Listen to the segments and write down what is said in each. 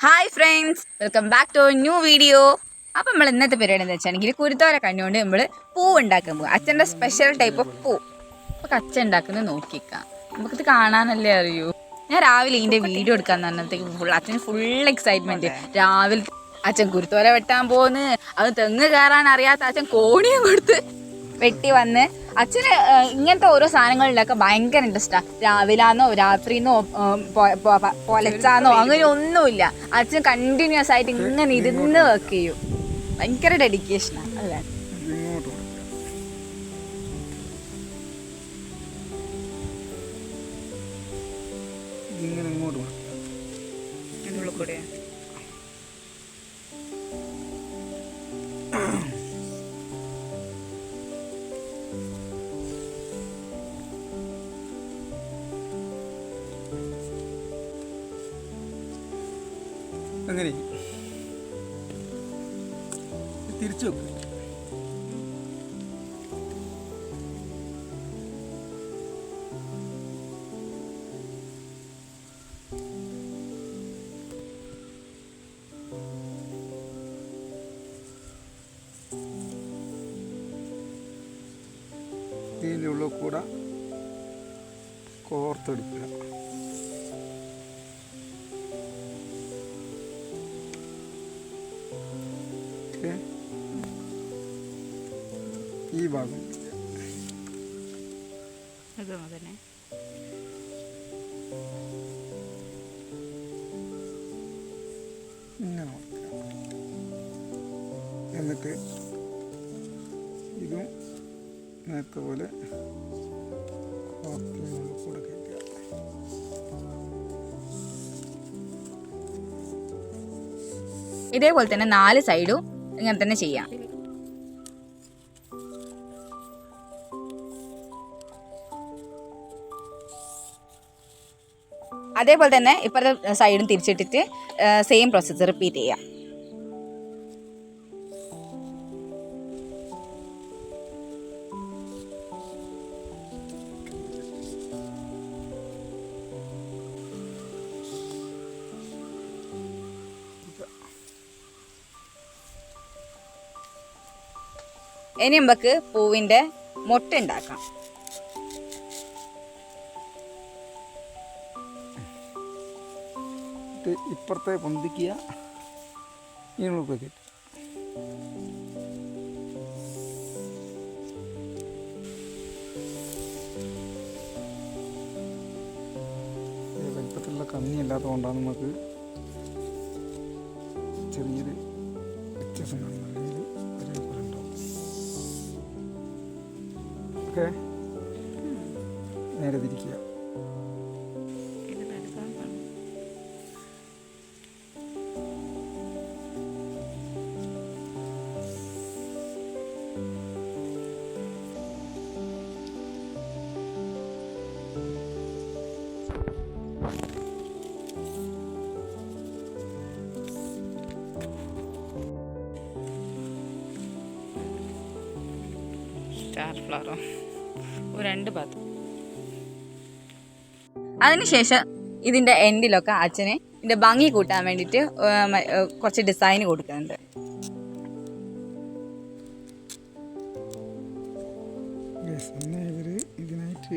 Hi friends welcome back to new video അപ്പം നമ്മൾ ഇന്നത്തെ പരിപാടി എന്താ വെച്ചാണെങ്കിൽ കുരുത്തോര കണ്ണുകൊണ്ട് നമ്മൾ പൂ ഉണ്ടാക്കാൻ പോകും അച്ഛന്റെ സ്പെഷ്യൽ ടൈപ്പ് ഓഫ് പൂ. നമുക്ക് അച്ഛൻ ഉണ്ടാക്കുന്നത് നോക്കിക്കാം നമുക്കിത് കാണാനല്ലേ അറിയൂ. ഞാൻ രാവിലെ ഇതിന്റെ വീഡിയോ എടുക്കാൻ പറഞ്ഞപ്പോഴത്തേക്ക് ഫുൾ അച്ഛന് ഫുൾ എക്സൈറ്റ്മെന്റ് രാവിലെ അച്ഛൻ കുരുത്തോര വെട്ടാൻ പോകുന്നു അത് തെങ്ങ് കയറാൻ അറിയാത്ത അച്ഛൻ കോണിയും കൊടുത്ത് വെട്ടി വന്ന് അച്ഛന് ഇങ്ങനത്തെ ഓരോ സാധനങ്ങളിലൊക്കെ ഭയങ്കര ഇൻട്രസ്റ്റാ രാവിലെന്നോ രാത്രിന്നോ പൊലച്ചാന്നോ അങ്ങനെ ഒന്നുമില്ല. അച്ഛൻ കണ്ടിന്യൂസ് ആയിട്ട് ഇങ്ങനെ ഇരുന്ന് വർക്ക് ചെയ്യും. ഭയങ്കര ഡെഡിക്കേഷനാണ് അല്ലേ? ഇങ്ങനെ ഇങ്ങോട്ട് കൊടുക്കുക അങ്ങനെ. തിരിച്ചു വെക്കും ഇതിന്റെ ഉള്ളിൽ കൂടെ കോർത്തെടുക്കുക. ഈ ഭാഗം. അതും ഇങ്ങനെ എന്നിട്ട് ഇതും നേരത്തെ പോലെ കോർത്തിനുള്ളിൽ കൂടെ കയറ്റുക. ഇതേപോലെ തന്നെ നാല് സൈഡും ഇങ്ങനെ തന്നെ ചെയ്യാം. അതേപോലെ തന്നെ ഇപ്പോഴത്തെ സൈഡും തിരിച്ചിട്ടിട്ട് സെയിം പ്രോസസ്സ് റിപ്പീറ്റ് ചെയ്യാം. ഇനി നമുക്ക് പൂവിന്റെ മുട്ട എന്നിട്ട് ഇപ്പുറത്തെ പൊന്തിക്കുക. ഇതിനുള്ളിൽ കിട്ടും വലിപ്പത്തിലുള്ള കമ്മി അല്ലാത്തതുകൊണ്ടാണ് നമുക്ക് ചെറിയൊരു വ്യത്യാസം കാണുന്നത്. ഓക്കെ നേരെ തിരിക്കുക. സ്റ്റാർ ഫ്ലവറോ രണ്ട് ഭാഗത്ത്. അതിനുശേഷം ഇതിന്റെ എൻഡിലൊക്കെ അച്ഛനെ ഇതിന്റെ ഭംഗി കൂട്ടാൻ വേണ്ടിയിട്ട് കുറച്ച് ഡിസൈൻ കൊടുക്കുന്നുണ്ട്. ഇതിനായിട്ട്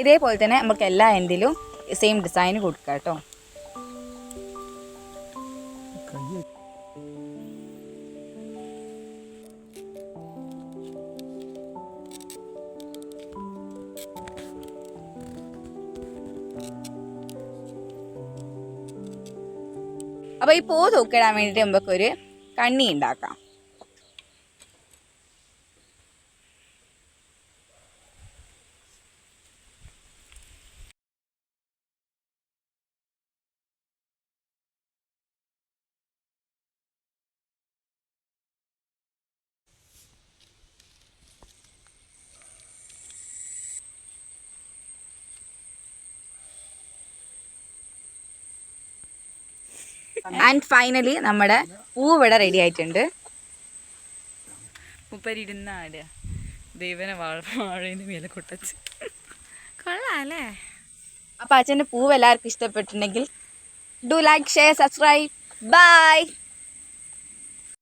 ഇതേപോലെ തന്നെ നമുക്ക് എല്ലാ എൻഡിലും സെയിം ഡിസൈൻ കൊടുക്കാം കേട്ടോ. അപ്പോൾ ഈ പൂ തൂക്കിടാൻ വേണ്ടിയിട്ട് നമുക്കൊരു കണ്ണി ഉണ്ടാക്കാം. ആൻഡ് ഫൈനലി നമ്മുടെ പൂ ഇവിടെ റെഡി ആയിട്ടുണ്ട് ആടുക ദൈവനെ വാഴ വാഴേന്റെ മേലെ കൊട്ടച്ച്. കൊള്ളാല്ലേ? അപ്പം അച്ഛന്റെ പൂവ് എല്ലാവർക്കും ഇഷ്ടപ്പെട്ടിട്ടുണ്ടെങ്കിൽ do like share subscribe bye